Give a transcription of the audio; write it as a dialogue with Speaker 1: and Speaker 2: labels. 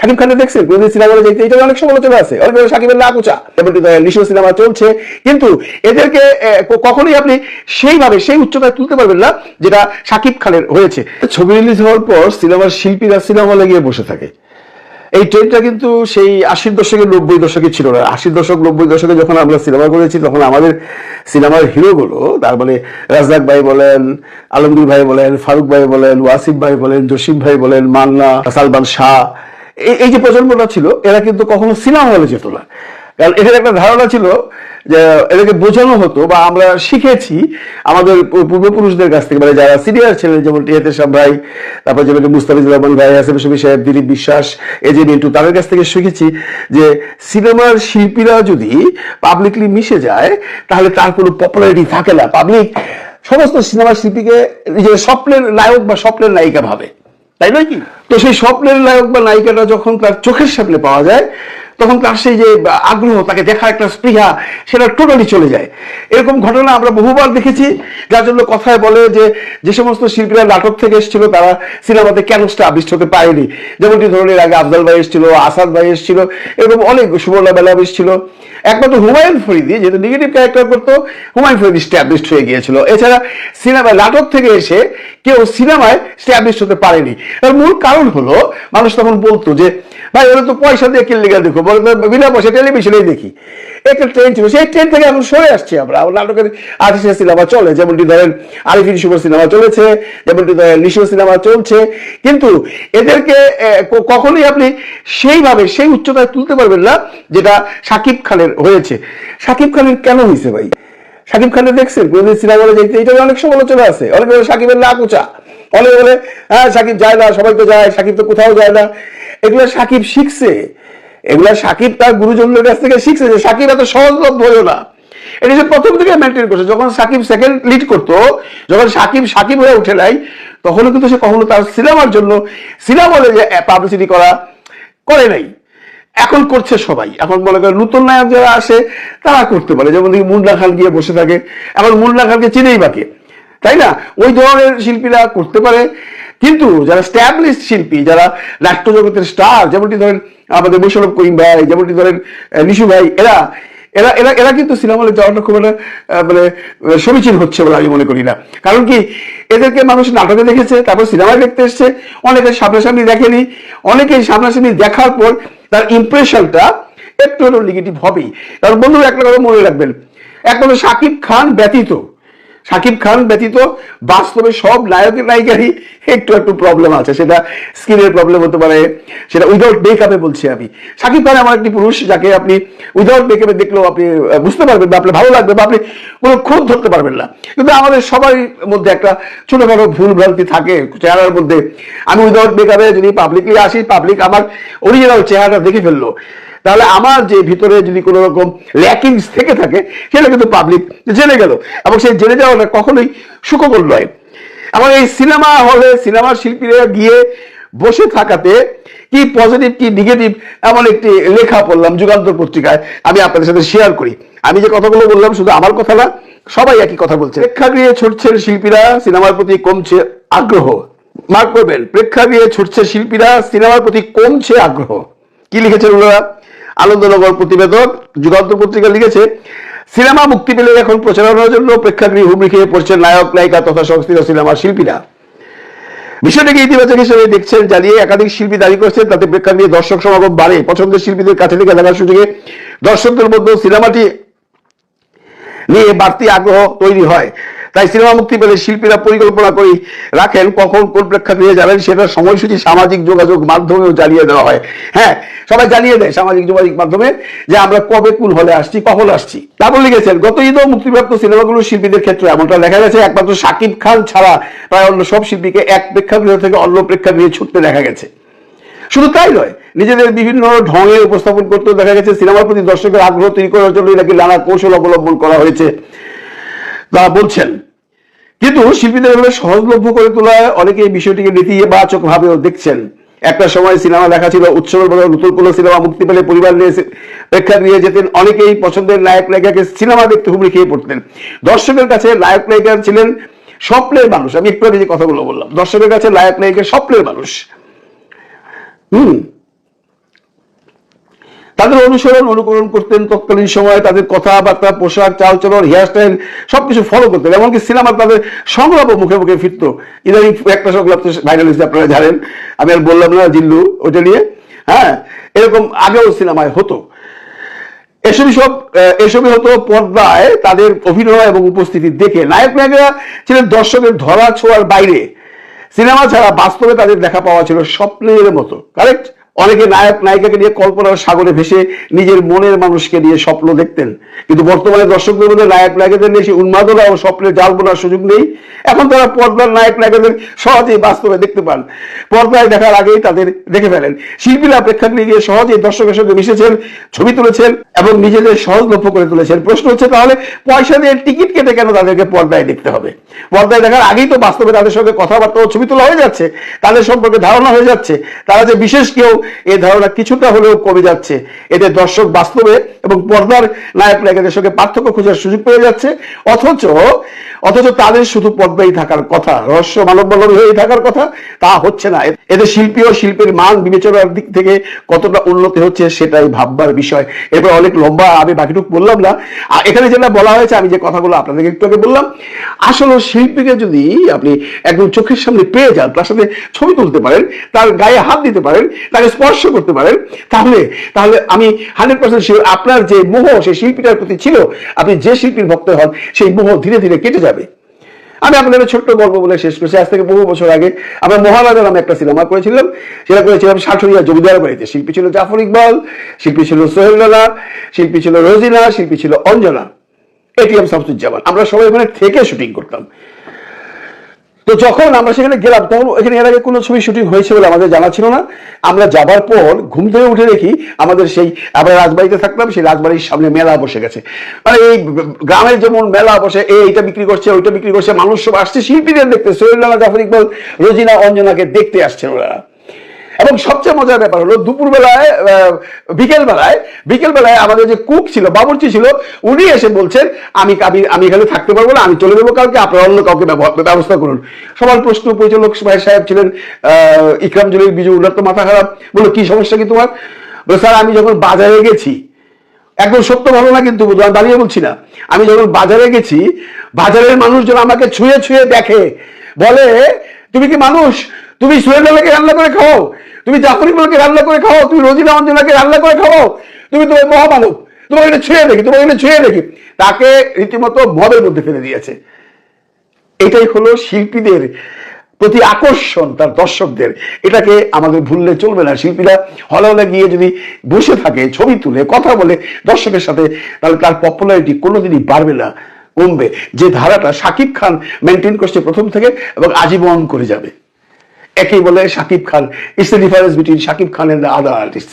Speaker 1: শাকিব খানের দেখছেন কোনদিন সিনেমা হলে যেতে এটা অনেক সমালোচনা আছে। অনেক শাকিবের নাক উঁচা এমনকি নিশো সিনেমা চলছে। কিন্তু এদেরকে কখনোই আপনি সেইভাবে, সেই উচ্চতায় তুলতে পারবেন না, যেটা শাকিব খানের হয়েছে। ছবি রিলিজ হওয়ার পর সিনেমার শিল্পীরা সিনেমা হলে গিয়ে বসে থাকে। এই ট্রেনটা কিন্তু সেই আশির দশকের নব্বই দশকে ছিল না। আশির দশক, নব্বই দশকে যখন আমরা সিনেমা করেছি, তখন আমাদের সিনেমার হিরোগুলো, তার মানে রাজদাক ভাই বলেন, আলমগীর ভাই বলেন, ফারুক ভাই বলেন, ওয়াসিফ ভাই বলেন, জসিম ভাই বলেন, মান্না, সালমান শাহ এই যে প্রজন্মটা ছিল, এরা কিন্তু কখনো সিনেমা হলে যেত না। কারণ এটার একটা ধারণা ছিল যে এদেরকে বোঝানো হতো বা আমরা শিখেছি আমাদের পূর্বপুরুষদের কাছ থেকে মানে যারা সিনিয়র ছিলেন, যেমন টিএতে সাহ ভাই, তারপর যেমন মুস্তাফিজুর রহমান ভাই, আসিফ শফি সাহেব, দিলীপ বিশ্বাস যে মিন্টু, তাদের কাছ থেকে শিখেছি যে সিনেমার শিল্পীরা যদি পাবলিকলি মিশে যায়, তাহলে তার কোনো পপুলারিটি থাকে না। পাবলিক সমস্ত সিনেমার শিল্পীকে নিজের স্বপ্নের নায়ক বা স্বপ্নের নায়িকা ভাবে। তাই নয় কি? তো সেই স্বপ্নের নায়ক বা নায়িকাটা যখন তার চোখের সামনে পাওয়া যায় তখন তার সেই যে আগ্রহ, তাকে দেখার একটা স্পৃহা, সেটা টোটালি চলে যায়। এরকম ঘটনা আমরা বহুবার দেখেছি, যার জন্য কথায় বলে যে যে সমস্ত শিল্পীরা নাটক থেকে এসেছিল, তারা সিনেমাতে কেন স্টাবলিশ হতে পারেনি? যেমনটি ধরুন এর আগে আফজাল ভাই এসেছিল, আসাদ ভাই এসেছিল এরকম অনেক সুবর্ণা বেলাম এসেছিল। একমাত্র হুমায়ুন ফরিদি যেহেতু নেগেটিভ ক্যারেক্টার করতো, হুমায়ুন ফরিদি স্ট্যাবলিশড হয়ে গিয়েছিল। এছাড়া সিনেমায় নাটক থেকে এসে কেউ সিনেমায় স্ট্যাবলিশড হতে পারেনি। এর মূল কারণ হলো, মানুষ তখন বলতো যে ভাই, ওরা তো পয়সা দিয়ে কিনলে গেলে দেখো, বলে বিনা পয়সা টেলিভিশনেই দেখি। একটা ট্রেন ছিল, সেই ট্রেন থেকে এখন সরে আসছি আমরা। নাটকের আর্টিস্টের সিনেমা চলে, যেমনটি ধরেন আরিফিন শুভর সিনেমা চলেছে, যেমনটি ধরেন নিশো সিনেমা চলছে। কিন্তু এদেরকে কখনোই আপনি সেইভাবে, সেই উচ্চতায় তুলতে পারবেন না, যেটা সাকিব খানের হয়েছে। সাকিব খানের কেন হয়েছে ভাই? সাকিব খানের দেখছেন? কোনদিন সিনেমা হলে যেতে এটা অনেক সমালোচনা আছে। অনেক বলে শাকিবের নাক উঁচা অনেক বলে হ্যাঁ সাকিব যায় না, সবাই তো যায়, সাকিব তো কোথাও যায় না। এগুলো সাকিব শিখছে। এগুলা সাকিব তার গুরুজনদের কাছ থেকে শিখছে যে সাকিব এত সহজলভ্য হলো না। এটা সে প্রথম থেকে মেনটেন করছে। যখন সাকিব সেকেন্ড লিড করতো, যখন সাকিব সাকিব হয়ে উঠে নাই, তখনও কিন্তু সে কখনো তার সিনেমার জন্য সিনেমা যে পাবলিসিটি করা করে নাই। এখন করছে সবাই। এখন মনে করেন নতুন নায়ক যারা আসে, তারা করতে পারে। যেমন দেখি মুন্না খান গিয়ে বসে থাকে। এখন মুন্না খানকে চিনেই বাকি। তাই না? ওই ধরনের শিল্পীরা করতে পারে। কিন্তু যারা স্ট্যাবলিশ শিল্পী, যারা নাট্য জগতের স্টার যেমনটি ধরেন আমাদের মোশারফ করিম ভাই, যেমনটি ধরেন নিশু ভাই, এরা এরা এরা এরা কিন্তু সিনেমা হলে যাওয়াটা খুব একটা মানে সমীচীন হচ্ছে বলে আমি মনে করি না। কারণ কি, এদেরকে মানুষ নাটকে দেখেছে, তারপর সিনেমায় দেখতে এসছে, অনেকে সামনাসামনি দেখেনি অনেকে সামনাসামনি দেখার পর তার ইমপ্রেশনটা একটু হলেও নেগেটিভ হবেই। কারণ বন্ধুরা একটা কথা মনে রাখবেন, একমাত্র শাকিব খান ব্যতীত শাকিব খান ব্যতীত বাস্তবে সব নায়কের নায়িকারই একটু একটু প্রবলেম আছে। সেটা স্কিনের প্রবলেম হতে পারে, সেটা উইদাউট মেকআপে বলছি আমি। শাকিব খান আমার একটি পুরুষ যাকে আপনি উইদাউট মেকআপে দেখলেও আপনি বুঝতে পারবেন বা আপনি ভালো লাগবে বা আপনি কোনো খুঁত ধরতে পারবেন না। কিন্তু আমাদের সবার মধ্যে একটা ছোটখাটো ভুল ভ্রান্তি থাকে চেহারার মধ্যে। আমি উইদাউট মেকআপে যদি পাবলিকলি আসি পাবলিক আমার অরিজিনাল চেহারাটা দেখে ফেলল। তাহলে আমার যে ভিতরে যদি কোনো রকম ল্যাকিংস থেকে থাকে, সেটা কিন্তু পাবলিক জেনে গেল। এবং সেই জেনে যাওয়াটা কখনোই সুখকর নয়। এবং এই সিনেমা হলে, সিনেমার শিল্পীরা গিয়ে বসে থাকাতে কি পজিটিভ কি নেগেটিভ এমন একটি লেখা পড়লাম যুগান্তর পত্রিকায়, আমি আপনাদের সাথে শেয়ার করি। আমি যে কথাগুলো বললাম শুধু আমার কথা না, সবাই একই কথা বলছে। প্রেক্ষাগৃহে ছুটছেন শিল্পীরা, সিনেমার প্রতি কমছে আগ্রহ। মার্ক করবেন প্রেক্ষাগৃহে ছুটছে শিল্পীরা, সিনেমার প্রতি কমছে আগ্রহ। কি লিখেছেন ওনারা? আনন্দনগর প্রতিবেদক যুগান্তর পত্রিকা লিখেছে, সিনেমা মুক্তি পেলে এখন প্রচারণার জন্য প্রেক্ষাগৃহে খেয়ে পড়ছেন নায়ক, নায়িকা তথা সংস্থিত সিনেমার শিল্পীরা। বিষয়টাকে ইতিবাচক হিসেবে দেখছেন, জানিয়ে একাধিক শিল্পী দাবি করছেন, তাতে প্রেক্ষাগৃহে দর্শক সমাগম বাড়ে। পছন্দের শিল্পীদের কাছে থেকে দেখার সুযোগে দর্শকদের মধ্যে সিনেমাটি নিয়ে বাড়তি আগ্রহ তৈরি হয়। তাই সিনেমা মুক্তি পেলে শিল্পীরা পরিকল্পনা করে রাখেন কখন কোন প্রেক্ষাগৃহে যাবেন সেটা সময়সূচি সামাজিক যোগাযোগ মাধ্যমেও জানিয়ে দেওয়া হয়। হ্যাঁ সবাই জানিয়ে দেয় সামাজিক যোগাযোগ মাধ্যমে যে আমরা কবে কোন হলে আসছি, কখন আসছি। তারপর লিখেছেন গত ঈদও মুক্তিপ্রাপ্ত সিনেমাগুলোর শিল্পীদের ক্ষেত্রে এমনটা দেখা গেছে, একমাত্র শাকিব খান ছাড়া প্রায় অন্য সব শিল্পীকে এক প্রেক্ষাগৃহ থেকে অন্য প্রেক্ষাগৃহে ছুটতে দেখা গেছে। শুধু তাই নয়, নিজেদের বিভিন্ন ঢঙে উপস্থাপন করতেও দেখা গেছে, সিনেমার প্রতি দর্শকের আগ্রহ তৈরি করার জন্য নাকি নানা কৌশল অবলম্বন করা হয়েছে। তারা বলছেন। কিন্তু শিল্পীদের এভাবে সহজলভ্য করে তোলায় অনেকে এই বিষয়টিকে নেতিবাচক ভাবেও দেখছেন। একটা সময় সিনেমা দেখা ছিল, উৎসবের বদলে নতুন কোনো সিনেমা মুক্তি পেলে পরিবার নিয়ে প্রেক্ষাগৃহে যেতেন। অনেকেই পছন্দের নায়ক নায়িকাকে সিনেমা দেখতে হুমড়ি খেয়ে পড়তেন। দর্শকের কাছে নায়ক নায়িকা ছিলেন স্বপ্নের মানুষ। আমি একটু আগে যে কথাগুলো বললাম, দর্শকের কাছে নায়ক নায়িকা স্বপ্নের মানুষ। হুম তাদের অনুসরণ, অনুকরণ করতেন তৎকালীন সময়ে, তাদের কথাবার্তা, পোশাক, চালচলন হেয়ারস্টাইল সবকিছু ফলো করতেন, এমনকি সিনেমা তাদের সংলাপও মুখে মুখে ফিরতো। ইদানিং একটা সংলাপ ভাইরাল হয়েছে আপনারা জানেন, আমি আর বললাম না জিল্লু ওটা নিয়ে হ্যাঁ? এরকম আগেও সিনেমায় হতো। এসবই সব এসবই হতো পর্দায় তাদের অভিনয় এবং উপস্থিতি দেখে। নায়ক নায়িকা ছিলেন দর্শকের ধরা ছোঁয়ার বাইরে। সিনেমা ছাড়া বাস্তবে তাদের দেখা পাওয়া ছিল স্বপ্নের মতো। কারেক্ট অনেকে নায়ক, নায়িকাকে নিয়ে কল্পনার সাগরে ভেসে নিজের মনের মানুষকে নিয়ে স্বপ্ন দেখতেন। কিন্তু বর্তমানে দর্শকদের মধ্যে নায়ক, নায়িকাদের নিয়ে সেই উন্মাদনা ও স্বপ্নের জাল বোনার সুযোগ নেই। এখন তারা পর্দার নায়ক, নায়িকাদের সহজেই বাস্তবে দেখতে পান। পর্দায় দেখার আগেই তাদের দেখে ফেলেন। শিল্পীরা প্রেক্ষাগৃহে গিয়ে সহজেই দর্শকের সঙ্গে মিশেছেন, ছবি তুলেছেন এবং নিজেদের সহজলভ্য করে তুলেছেন। প্রশ্ন হচ্ছে তাহলে পয়সা দিয়ে টিকিট কেটে কেন তাদেরকে পর্দায় দেখতে হবে? পর্দায় দেখার আগেই তো বাস্তবে তাদের সঙ্গে কথাবার্তা ও ছবি তোলা হয়ে যাচ্ছে। তাদের সম্পর্কে ধারণা হয়ে যাচ্ছে। তারা যে বিশেষ কেউ এই ধারণা কিছুটা হলেও কমে যাচ্ছে। এতে দর্শক বাস্তবে এবং পর্দার নায়ক নায়িকাদের সঙ্গে পার্থক্য খোঁজার সুযোগ পেয়ে যাচ্ছে। অথচ অথচ তাদের শুধু পর্দায় থাকার কথা, রহস্য মানববল্লভী হয়ে থাকার কথা, তা হচ্ছে না। এতে শিল্পী ও শিল্পের মান বিবেচনার দিক থেকে কতটা উন্নতি হচ্ছে সেটাই ভাববার বিষয়। এরপর অনেক লম্বা আমি বাকিটুকু বললাম না। আর এখানে যেটা বলা হয়েছে, আমি যে কথাগুলো আপনাদেরকে একটু আগে বললাম, আসলে শিল্পীকে যদি আপনি একদম চোখের সামনে পেয়ে যান, তার সাথে ছবি তুলতে পারেন, তার গায়ে হাত দিতে পারেন, তাকে স্পর্শ করতে পারেন, তাহলে তাহলে আমি হান্ড্রেড পার্সেন্ট শিওর আপনার যে মোহ, সেই শিল্পীটার প্রতি ছিল, আপনি যে শিল্পীর ভক্ত হন, সেই মোহ ধীরে ধীরে কেটে যাবে। আমি আপনাদের ছোট্ট গল্প বলে শেষ করছি। আজ থেকে বহু বছর আগে আমরা মহারাজা নামে একটা সিনেমা করেছিলাম। সেটা করেছিলাম শাশুড়িয়া জমিদার বাড়িতে। শিল্পী ছিল জাফর ইকবাল, শিল্পী ছিল সোহেল রানা শিল্পী ছিল রোজিনা, শিল্পী ছিল অঞ্জনা। এটিএম শামসুজ্জামান। আমরা সবাই ওখানে থেকে শুটিং করতাম। তো যখন আমরা সেখানে গেলাম, তখন এখানে এর আগে কোনো ছবি শুটিং হয়েছে বলে আমাদের জানা ছিল না। আমরা যাবার পর ঘুম থেকে উঠে দেখি আমাদের সেই আমরা রাজবাড়িতে থাকলাম, সেই রাজবাড়ির সামনে মেলা বসে গেছে। মানে এই গ্রামের যেমন মেলা বসে, এই এইটা বিক্রি করছে, ওইটা বিক্রি করছে, মানুষ সব আসছে, শিল্পীদের দেখতে সোহেল্লা জাফর ইকবাল, রোজিনা, অঞ্জনাকে দেখতে আসছেন ওরা। এবং সবচেয়ে মজার ব্যাপার হলো, দুপুরবেলায় বিকেলবেলায় বিকেলবেলায় আমাদের যে কুক ছিল, বাবুর্চি ছিল, উনি এসে বলছেন, আমি আমি আমি এখানে থাকতে পারব না, আমি চলে যাব কাউকে আপনারা অন্য কাউকে ব্যবস্থা করুন। সবার প্রশ্ন পরিচালক সাহেব ছিলেন ইকরাম জলিল, বিজু উল্লার তো মাথা খারাপ। বলল, কি সমস্যা কি তোমার? বলে স্যার, আমি যখন বাজারে গেছি, একদম সত্য ভালো না কিন্তু আমি দাঁড়িয়ে বলছি না, আমি যখন বাজারে গেছি, বাজারের মানুষজন আমাকে ছুঁয়ে ছুঁয়ে দেখে, বলে, তুমি কি মানুষ? তুমি সুয়েন্দালাকে রান্না করে খাও? তুমি জাফরিগুলোকে রান্না করে খাও তুমি রোজিনা অঞ্জনাকে রান্না করে খাও তুমি তো মহামানব তোমাকে এটা ছুঁয়ে দেখি, তোমার এটা ছুঁয়ে দেখি, তাকে রীতিমতো মদের মধ্যে ফেলে দিয়েছে। এটাই হলো শিল্পীদের প্রতি আকর্ষণ, তার দর্শকদের। এটাকে আমাদের ভুললে চলবে না। শিল্পীরা হলে হলে গিয়ে যদি বসে থাকে, ছবি তুলে, কথা বলে দর্শকের সাথে, তাহলে তার পপুলারিটি কোনোদিনই বাড়বে না, কমবে। যে ধারাটা শাকিব খান মেনটেন করছে প্রথম থেকে এবং আজীবন করে যাবে। একই বলে Shakib Khan. It's the difference between Shakib Khan and the other artist